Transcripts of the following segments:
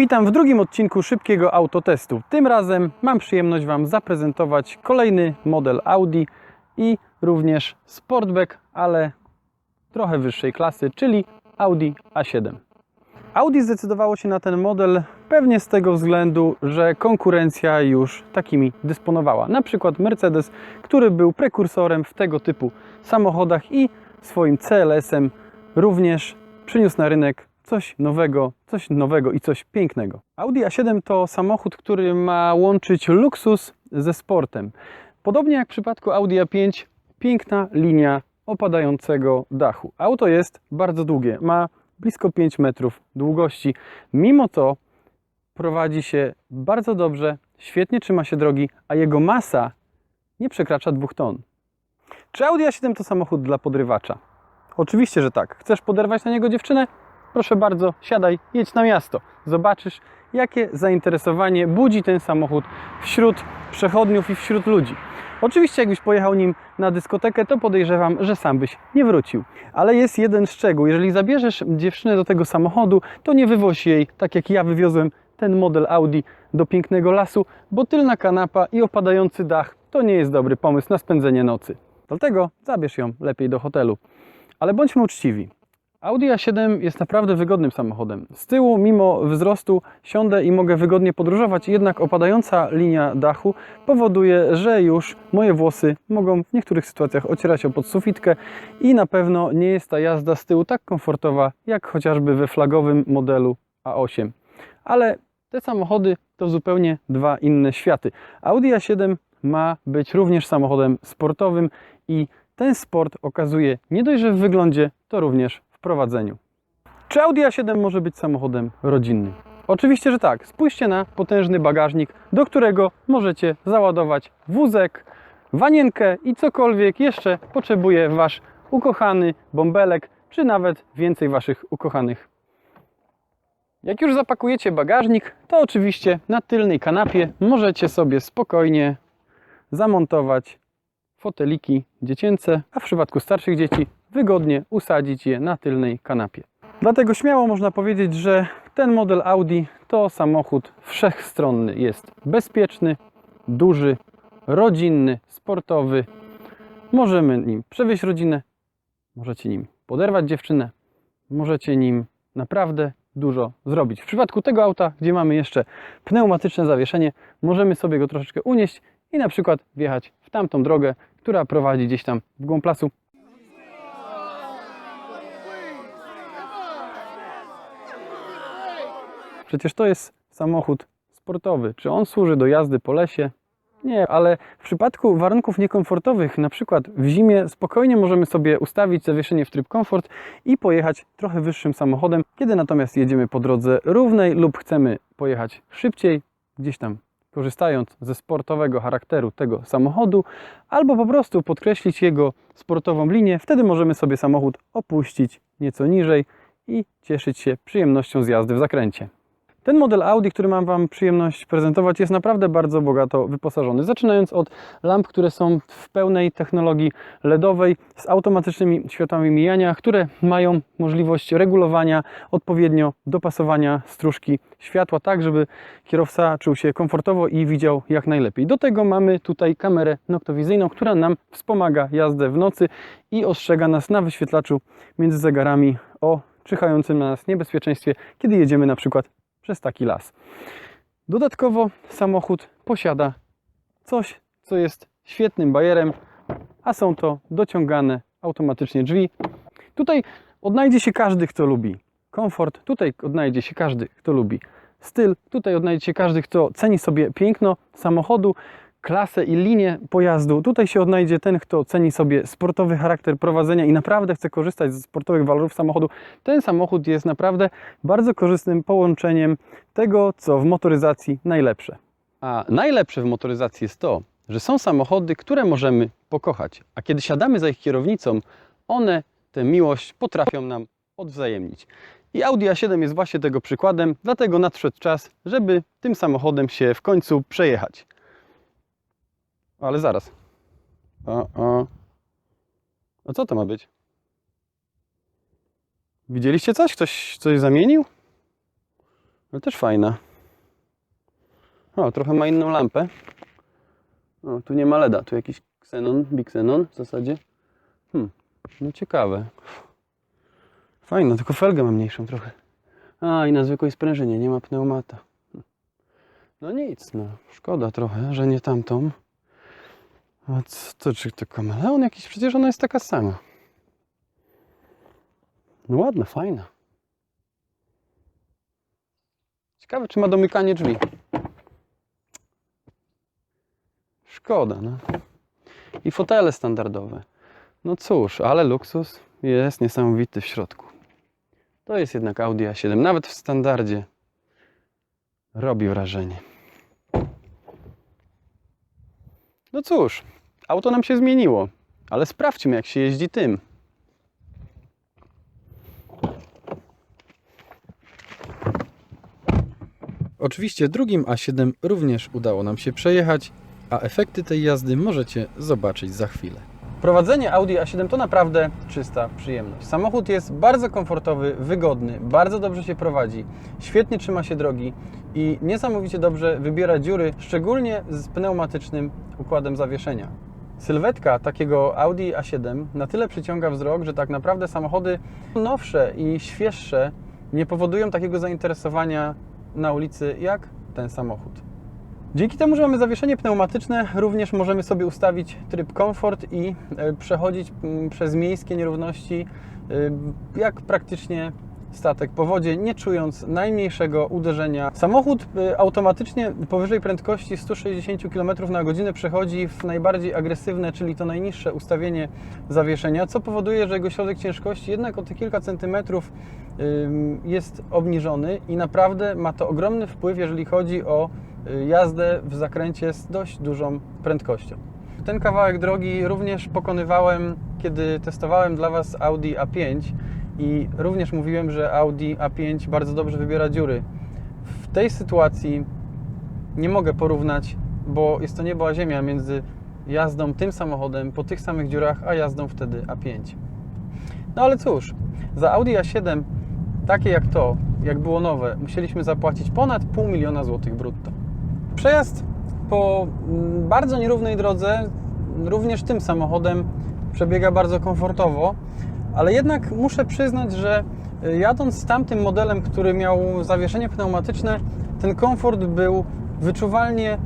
Witam w drugim odcinku szybkiego autotestu. Tym razem mam przyjemność Wam zaprezentować kolejny model Audi i również Sportback, ale trochę wyższej klasy, czyli Audi A7. Audi zdecydowało się na ten model pewnie z tego względu, że konkurencja już takimi dysponowała. Na przykład Mercedes, który był prekursorem w tego typu samochodach i swoim CLS-em również przyniósł na rynek coś nowego, coś nowego i coś pięknego. Audi A7 to samochód, który ma łączyć luksus ze sportem. Podobnie jak w przypadku Audi A5, piękna linia opadającego dachu. Auto jest bardzo długie, ma blisko 5 metrów długości. Mimo to prowadzi się bardzo dobrze, świetnie trzyma się drogi, a jego masa nie przekracza 2 ton. Czy Audi A7 to samochód dla podrywacza? Oczywiście, że tak. Chcesz poderwać na niego dziewczynę? Proszę bardzo, siadaj, jedź na miasto. Zobaczysz, jakie zainteresowanie budzi ten samochód wśród przechodniów i wśród ludzi. Oczywiście, jakbyś pojechał nim na dyskotekę, to podejrzewam, że sam byś nie wrócił. Ale jest jeden szczegół. Jeżeli zabierzesz dziewczynę do tego samochodu, to nie wywoź jej, tak jak ja wywiozłem ten model Audi do pięknego lasu, bo tylna kanapa i opadający dach to nie jest dobry pomysł na spędzenie nocy. Dlatego zabierz ją lepiej do hotelu. Ale bądźmy uczciwi. Audi A7 jest naprawdę wygodnym samochodem. Z tyłu, mimo wzrostu, siądę i mogę wygodnie podróżować, jednak opadająca linia dachu powoduje, że już moje włosy mogą w niektórych sytuacjach ocierać o podsufitkę i na pewno nie jest ta jazda z tyłu tak komfortowa, jak chociażby we flagowym modelu A8. Ale te samochody to zupełnie dwa inne światy. Audi A7 ma być również samochodem sportowym i ten sport okazuje nie dość, że w wyglądzie, to również prowadzeniu. Czy Audi A7 może być samochodem rodzinnym? Oczywiście, że tak. Spójrzcie na potężny bagażnik, do którego możecie załadować wózek, wanienkę i cokolwiek jeszcze potrzebuje Wasz ukochany bąbelek, czy nawet więcej Waszych ukochanych. Jak już zapakujecie bagażnik, to oczywiście na tylnej kanapie możecie sobie spokojnie zamontować foteliki dziecięce, a w przypadku starszych dzieci wygodnie usadzić je na tylnej kanapie. Dlatego śmiało można powiedzieć, że ten model Audi to samochód wszechstronny. Jest bezpieczny, duży, rodzinny, sportowy. Możemy nim przewieźć rodzinę, możecie nim poderwać dziewczynę, możecie nim naprawdę dużo zrobić. W przypadku tego auta, gdzie mamy jeszcze pneumatyczne zawieszenie, możemy sobie go troszeczkę unieść i na przykład wjechać w tamtą drogę, która prowadzi gdzieś tam w głąb lasu. Przecież to jest samochód sportowy. Czy on służy do jazdy po lesie? Nie, ale w przypadku warunków niekomfortowych, na przykład w zimie, spokojnie możemy sobie ustawić zawieszenie w tryb komfort i pojechać trochę wyższym samochodem. Kiedy natomiast jedziemy po drodze równej lub chcemy pojechać szybciej, gdzieś tam korzystając ze sportowego charakteru tego samochodu, albo po prostu podkreślić jego sportową linię, wtedy możemy sobie samochód opuścić nieco niżej i cieszyć się przyjemnością z jazdy w zakręcie. Ten model Audi, który mam Wam przyjemność prezentować, jest naprawdę bardzo bogato wyposażony. Zaczynając od lamp, które są w pełnej technologii LEDowej z automatycznymi światłami mijania, które mają możliwość regulowania, odpowiednio dopasowania stróżki światła, tak żeby kierowca czuł się komfortowo i widział jak najlepiej. Do tego mamy tutaj kamerę noktowizyjną, która nam wspomaga jazdę w nocy i ostrzega nas na wyświetlaczu między zegarami o czyhającym na nas niebezpieczeństwie, kiedy jedziemy na przykład przez taki las. Dodatkowo samochód posiada coś, co jest świetnym bajerem, a są to dociągane automatycznie drzwi. Tutaj odnajdzie się każdy, kto lubi komfort, tutaj odnajdzie się każdy, kto lubi styl, tutaj odnajdzie się każdy, kto ceni sobie piękno samochodu, klasę i linię pojazdu. Tutaj się odnajdzie ten, kto ceni sobie sportowy charakter prowadzenia i naprawdę chce korzystać ze sportowych walorów samochodu. Ten samochód jest naprawdę bardzo korzystnym połączeniem tego, co w motoryzacji najlepsze. A najlepsze w motoryzacji jest to, że są samochody, które możemy pokochać, a kiedy siadamy za ich kierownicą, one tę miłość potrafią nam odwzajemnić. I Audi A7 jest właśnie tego przykładem, dlatego nadszedł czas, żeby tym samochodem się w końcu przejechać. Ale zaraz. O, o. A co to ma być? Widzieliście coś? Ktoś coś zamienił? No też fajna. O, trochę ma inną lampę. O, tu nie ma LEDa, tu jakiś Xenon, Big Xenon w zasadzie. Hmm, no ciekawe. Fajna, tylko felgę ma mniejszą trochę. A, i na zwykłej sprężynie, nie ma pneumata. No nic, no, szkoda trochę, że nie tamtą. A co, to czy to kameleon jakiś? Przecież ona jest taka sama. No ładna, fajna. Ciekawe, czy ma domykanie drzwi. Szkoda, no. I fotele standardowe. No cóż, ale luksus jest niesamowity w środku. To jest jednak Audi A7, nawet w standardzie robi wrażenie. No cóż, auto nam się zmieniło, ale sprawdźmy jak się jeździ tym. Oczywiście drugim A7 również udało nam się przejechać, a efekty tej jazdy możecie zobaczyć za chwilę. Prowadzenie Audi A7 to naprawdę czysta przyjemność. Samochód jest bardzo komfortowy, wygodny, bardzo dobrze się prowadzi, świetnie trzyma się drogi i niesamowicie dobrze wybiera dziury, szczególnie z pneumatycznym układem zawieszenia. Sylwetka takiego Audi A7 na tyle przyciąga wzrok, że tak naprawdę samochody nowsze i świeższe nie powodują takiego zainteresowania na ulicy jak ten samochód. Dzięki temu, że mamy zawieszenie pneumatyczne, również możemy sobie ustawić tryb komfort i e, przechodzić przez miejskie nierówności e, jak praktycznie statek po wodzie, nie czując najmniejszego uderzenia. Samochód e, automatycznie powyżej prędkości 160 km na godzinę przechodzi w najbardziej agresywne, czyli to najniższe ustawienie zawieszenia, co powoduje, że jego środek ciężkości jednak o te kilka centymetrów ym, jest obniżony i naprawdę ma to ogromny wpływ, jeżeli chodzi o y, jazdę w zakręcie z dość dużą prędkością. Ten kawałek drogi również pokonywałem, kiedy testowałem dla Was Audi A5 i również mówiłem, że Audi A5 bardzo dobrze wybiera dziury. W tej sytuacji nie mogę porównać, bo jest to niebo a ziemia między jazdą tym samochodem po tych samych dziurach, a jazdą wtedy A5. No ale cóż, za Audi A7, takie jak to, jak było nowe, musieliśmy zapłacić ponad pół miliona złotych brutto. Przejazd po mm, bardzo nierównej drodze, również tym samochodem, przebiega bardzo komfortowo, ale jednak muszę przyznać, że y, jadąc z tamtym modelem, który miał zawieszenie pneumatyczne, ten komfort był wyczuwalnie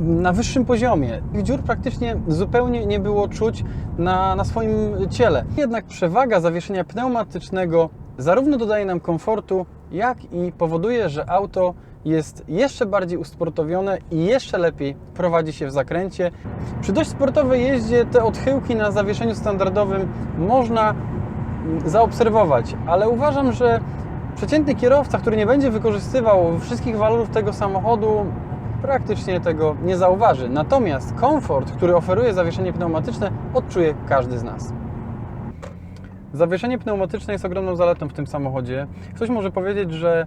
na wyższym poziomie. Tych dziur praktycznie zupełnie nie było czuć na, na swoim ciele. Jednak przewaga zawieszenia pneumatycznego zarówno dodaje nam komfortu, jak i powoduje, że auto jest jeszcze bardziej usportowione i jeszcze lepiej prowadzi się w zakręcie. Przy dość sportowej jeździe te odchyłki na zawieszeniu standardowym można mm, zaobserwować, ale uważam, że przeciętny kierowca, który nie będzie wykorzystywał wszystkich walorów tego samochodu, praktycznie tego nie zauważy. Natomiast komfort, który oferuje zawieszenie pneumatyczne, odczuje każdy z nas. Zawieszenie pneumatyczne jest ogromną zaletą w tym samochodzie. Ktoś może powiedzieć, że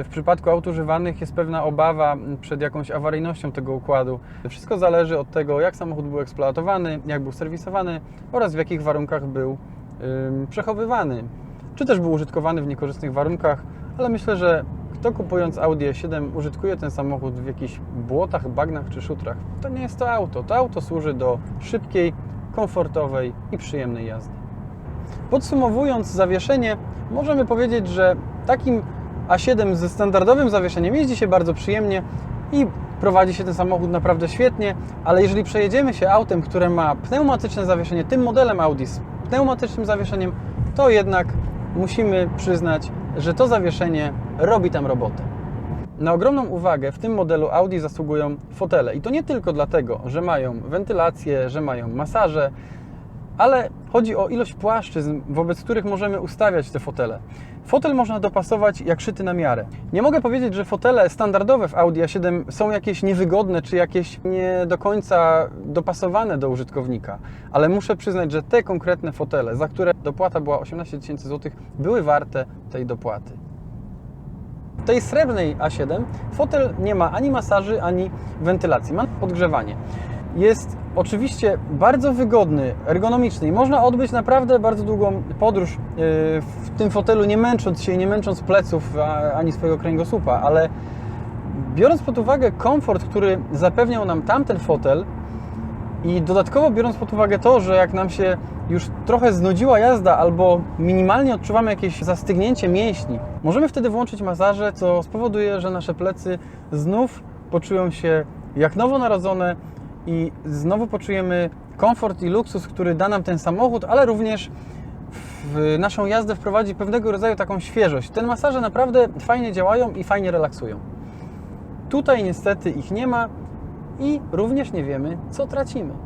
y, w przypadku aut używanych jest pewna obawa przed jakąś awaryjnością tego układu. Wszystko zależy od tego, jak samochód był eksploatowany, jak był serwisowany oraz w jakich warunkach był ym, przechowywany. Czy też był użytkowany w niekorzystnych warunkach, ale myślę, że kto kupując Audi A7 użytkuje ten samochód w jakichś błotach, bagnach czy szutrach, to nie jest to auto. To auto służy do szybkiej, komfortowej i przyjemnej jazdy. Podsumowując zawieszenie, możemy powiedzieć, że takim A7 ze standardowym zawieszeniem jeździ się bardzo przyjemnie i prowadzi się ten samochód naprawdę świetnie, ale jeżeli przejedziemy się autem, które ma pneumatyczne zawieszenie, tym modelem Audi z pneumatycznym zawieszeniem, to jednak musimy przyznać, że to zawieszenie robi tam robotę. Na ogromną uwagę w tym modelu Audi zasługują fotele i to nie tylko dlatego, że mają wentylację, że mają masaże, ale chodzi o ilość płaszczyzn, wobec których możemy ustawiać te fotele. Fotel można dopasować jak szyty na miarę. Nie mogę powiedzieć, że fotele standardowe w Audi A7 są jakieś niewygodne czy jakieś nie do końca dopasowane do użytkownika, ale muszę przyznać, że te konkretne fotele, za które dopłata była 18 tysięcy złotych, były warte tej dopłaty. W tej srebrnej A7 fotel nie ma ani masaży, ani wentylacji, ma podgrzewanie. Jest oczywiście bardzo wygodny, ergonomiczny i można odbyć naprawdę bardzo długą podróż yy, w tym fotelu, nie męcząc się, i nie męcząc pleców ani swojego kręgosłupa, ale biorąc pod uwagę komfort, który zapewniał nam tamten fotel i dodatkowo biorąc pod uwagę to, że jak nam się już trochę znudziła jazda albo minimalnie odczuwamy jakieś zastygnięcie mięśni, możemy wtedy włączyć masaże, co spowoduje, że nasze plecy znów poczują się jak nowonarodzone i znowu poczujemy komfort i luksus, który da nam ten samochód, ale również w naszą jazdę wprowadzi pewnego rodzaju taką świeżość. Te masaże naprawdę fajnie działają i fajnie relaksują. Tutaj niestety ich nie ma i również nie wiemy, co tracimy.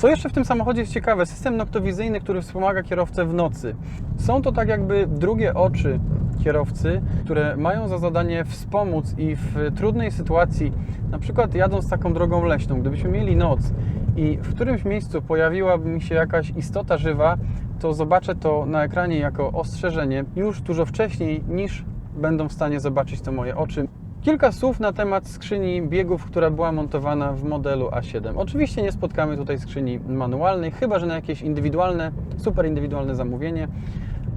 Co jeszcze w tym samochodzie jest ciekawe, system noktowizyjny, który wspomaga kierowcę w nocy. Są to tak jakby drugie oczy kierowcy, które mają za zadanie wspomóc i w trudnej sytuacji, na przykład jadąc taką drogą leśną, gdybyśmy mieli noc i w którymś miejscu pojawiłaby mi się jakaś istota żywa, to zobaczę to na ekranie jako ostrzeżenie już dużo wcześniej niż będą w stanie zobaczyć to moje oczy. Kilka słów na temat skrzyni biegów, która była montowana w modelu A7. Oczywiście nie spotkamy tutaj skrzyni manualnej, chyba że na jakieś indywidualne, super indywidualne zamówienie,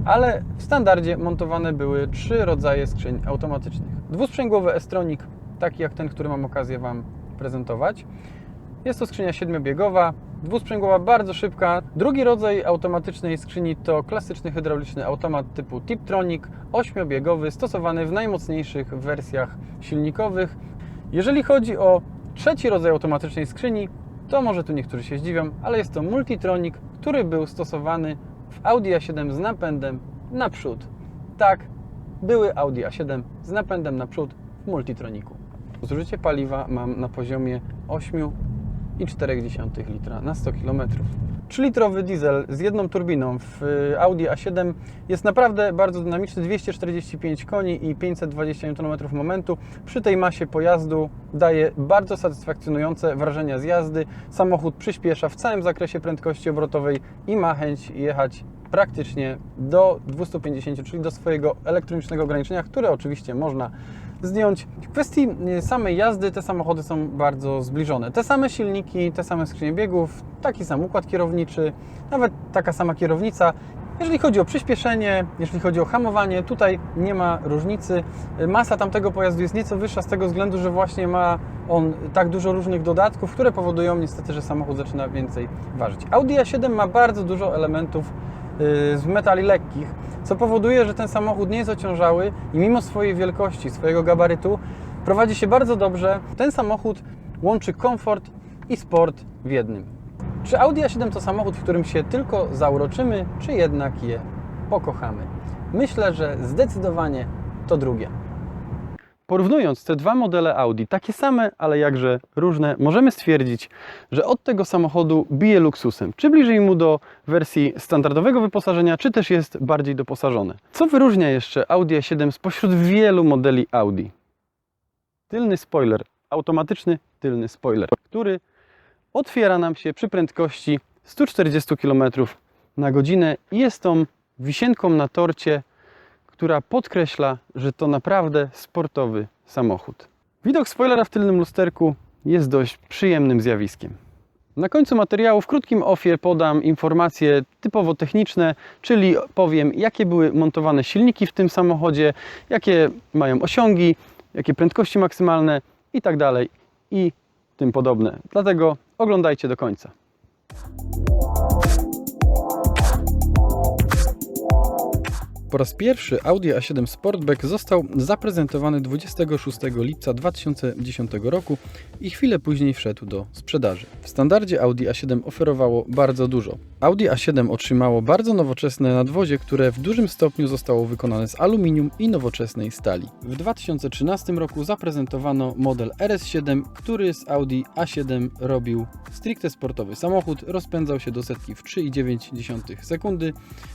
ale w standardzie montowane były trzy rodzaje skrzyń automatycznych. Dwusprzęgłowy S-Tronic, taki jak ten, który mam okazję Wam prezentować. Jest to skrzynia siedmiobiegowa, dwusprzęgłowa, bardzo szybka. Drugi rodzaj automatycznej skrzyni to klasyczny hydrauliczny automat typu Tiptronic, ośmiobiegowy, stosowany w najmocniejszych wersjach silnikowych. Jeżeli chodzi o trzeci rodzaj automatycznej skrzyni, to może tu niektórzy się zdziwią, ale jest to Multitronic, który był stosowany w Audi A7 z napędem naprzód. Tak, były Audi A7 z napędem naprzód w Multitroniku. Zużycie paliwa mam na poziomie 8,4 litra na 100 km. 3-litrowy diesel z jedną turbiną w y, Audi A7 jest naprawdę bardzo dynamiczny, 245 koni i 520 Nm momentu. Przy tej masie pojazdu daje bardzo satysfakcjonujące wrażenia z jazdy. Samochód przyspiesza w całym zakresie prędkości obrotowej i ma chęć jechać praktycznie do 250, czyli do swojego elektronicznego ograniczenia, które oczywiście można zdjąć. W kwestii y, samej jazdy te samochody są bardzo zbliżone. Te same silniki, te same skrzynie biegów, taki sam układ kierowniczy, nawet taka sama kierownica. Jeżeli chodzi o przyspieszenie, jeżeli chodzi o hamowanie, tutaj nie ma różnicy. Y, Masa tamtego pojazdu jest nieco wyższa z tego względu, że właśnie ma on tak dużo różnych dodatków, które powodują niestety, że samochód zaczyna więcej ważyć. Audi A7 ma bardzo dużo elementów y, z metali lekkich, co powoduje, że ten samochód nie jest ociążały i mimo swojej wielkości, swojego gabarytu prowadzi się bardzo dobrze. Ten samochód łączy komfort i sport w jednym. Czy Audi A7 to samochód, w którym się tylko zauroczymy, czy jednak je pokochamy? Myślę, że zdecydowanie to drugie. Porównując te dwa modele Audi, takie same, ale jakże różne, możemy stwierdzić, że od tego samochodu bije luksusem. Czy bliżej mu do wersji standardowego wyposażenia, czy też jest bardziej doposażone. Co wyróżnia jeszcze Audi A7 spośród wielu modeli Audi? Tylny spoiler, automatyczny tylny spoiler, który otwiera nam się przy prędkości 140 km na godzinę i jest tą wisienką na torcie, która podkreśla, że to naprawdę sportowy samochód. Widok spoilera w tylnym lusterku jest dość przyjemnym zjawiskiem. Na końcu materiału w krótkim ofie podam informacje typowo techniczne, czyli powiem jakie były montowane silniki w tym samochodzie, jakie mają osiągi, jakie prędkości maksymalne i tak i tym podobne. Dlatego oglądajcie do końca. Po raz pierwszy Audi A7 Sportback został zaprezentowany 26 lipca 2010 roku i chwilę później wszedł do sprzedaży. W standardzie Audi A7 oferowało bardzo dużo. Audi A7 otrzymało bardzo nowoczesne nadwozie, które w dużym stopniu zostało wykonane z aluminium i nowoczesnej stali. W 2013 roku zaprezentowano model RS7, który z Audi A7 robił stricte sportowy samochód, rozpędzał się do setki w 3,9 sekundy,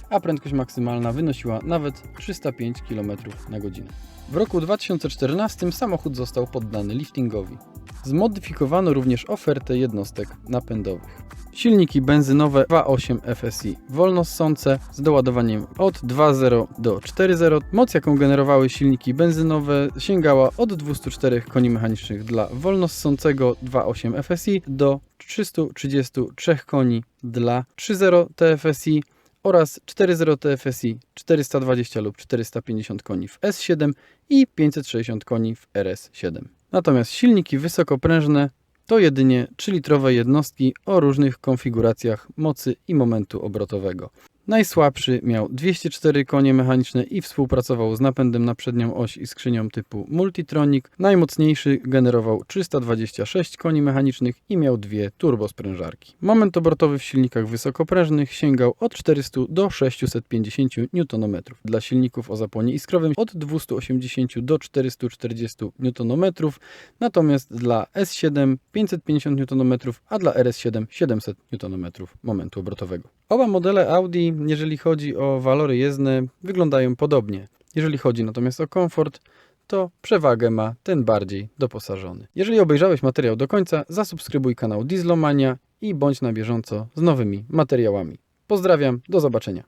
a prędkość maksymalna wynosiła nawet 305 km na godzinę. W roku 2014 samochód został poddany liftingowi. Zmodyfikowano również ofertę jednostek napędowych. Silniki benzynowe 2.8 FSI wolnossące z doładowaniem od 2.0 do 4.0. Moc jaką generowały silniki benzynowe sięgała od 204 koni mechanicznych dla wolnossącego 2.8 FSI do 333 koni dla 3.0 TFSI oraz 4.0 TFSI 420 lub 450 koni w S7 i 560 koni w RS7. Natomiast silniki wysokoprężne to jedynie 3-litrowe jednostki o różnych konfiguracjach mocy i momentu obrotowego. Najsłabszy miał 204 konie mechaniczne i współpracował z napędem na przednią oś i skrzynią typu Multitronic. Najmocniejszy generował 326 koni mechanicznych i miał dwie turbosprężarki. Moment obrotowy w silnikach wysokoprężnych sięgał od 400 do 650 Nm. Dla silników o zapłonie iskrowym od 280 do 440 Nm, natomiast dla S7 550 Nm, a dla RS7 700 Nm momentu obrotowego. Oba modele Audi, jeżeli chodzi o walory jezdne, wyglądają podobnie. Jeżeli chodzi natomiast o komfort, to przewagę ma ten bardziej doposażony. Jeżeli obejrzałeś materiał do końca, zasubskrybuj kanał Dieslomania i bądź na bieżąco z nowymi materiałami. Pozdrawiam, do zobaczenia.